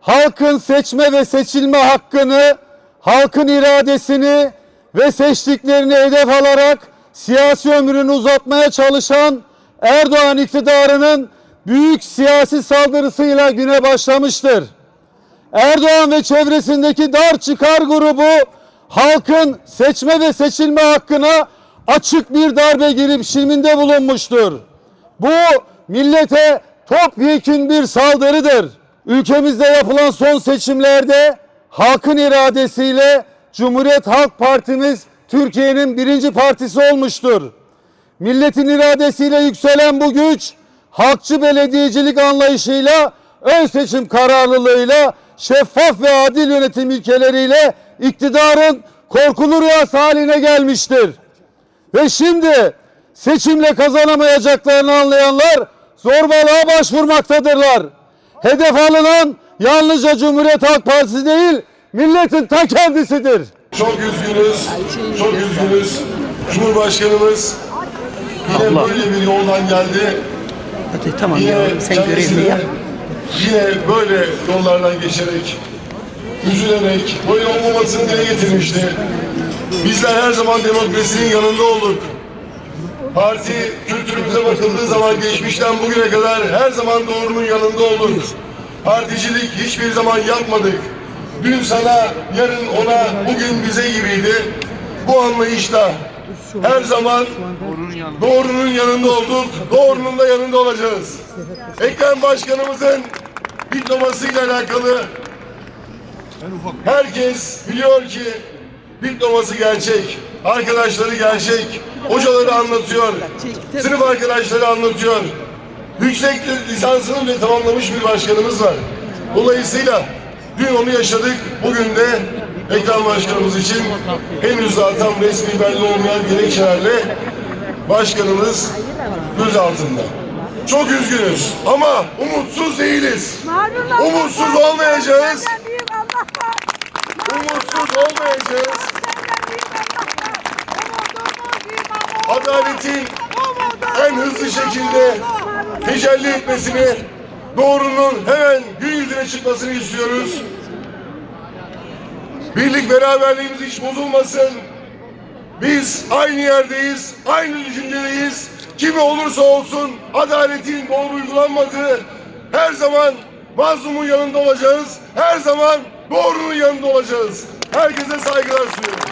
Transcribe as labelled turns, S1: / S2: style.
S1: halkın seçme ve seçilme hakkını, halkın iradesini ve seçtiklerini hedef alarak siyasi ömrünü uzatmaya çalışan Erdoğan iktidarının büyük siyasi saldırısıyla güne başlamıştır. Erdoğan ve çevresindeki dar çıkar grubu halkın seçme ve seçilme hakkına açık bir darbe girişiminde bulunmuştur. Bu millete topyekün bir saldırıdır. Ülkemizde yapılan son seçimlerde halkın iradesiyle Cumhuriyet Halk Partimiz Türkiye'nin birinci partisi olmuştur. Milletin iradesiyle yükselen bu güç, halkçı belediyecilik anlayışıyla, ön seçim kararlılığıyla, şeffaf ve adil yönetim ilkeleriyle iktidarın korkulu rüyası haline gelmiştir. Ve şimdi seçimle kazanamayacaklarını anlayanlar zorbalığa başvurmaktadırlar. Hedef alınan yalnızca Cumhuriyet Halk Partisi değil, milletin ta kendisidir.
S2: Çok üzgünüz. Çok üzgünüz. Cumhurbaşkanımız yine böyle bir yoldan geldi.
S3: Hadi tamam
S2: Yine
S3: yavrum sen görevini yap.
S2: yine böyle yollardan geçerek, üzülerek, böyle olmamasını dile getirmişti. Bizler her zaman demokrasinin yanında olduk. Parti kültürümüze bakıldığı zaman geçmişten bugüne kadar her zaman doğrunun yanında olduk. Particilik hiçbir zaman yapmadık. Dün sana, yarın ona, bugün bize gibiydi. Bu anlayışla her zaman doğrunun yanında olduk, doğrunun da yanında olacağız. Ekrem Başkanımızın diplomasıyla alakalı herkes biliyor ki diploması gerçek, arkadaşları gerçek, hocaları anlatıyor, sınıf arkadaşları anlatıyor. Yüksek lisansını bile tamamlamış bir başkanımız var. Dolayısıyla dün onu yaşadık, bugün de Ekrem Başkanımız için henüz zaten resmi belli olmayan gerekçelerle başkanımız göz altında. Çok üzgünüz ama umutsuz değiliz. Umutsuz olmayacağız. Umutsuz olmayacağız. Adaletin en hızlı şekilde tecelli etmesini, doğrunun hemen gün yüzüne çıkmasını istiyoruz. Birlik beraberliğimiz hiç bozulmasın. Biz aynı yerdeyiz, aynı düşüncedeyiz. Kimi olursa olsun adaletin doğru uygulanmadığı her zaman mazlumun yanında olacağız. Her zaman doğrunun yanında olacağız. Herkese saygılar sunuyorum.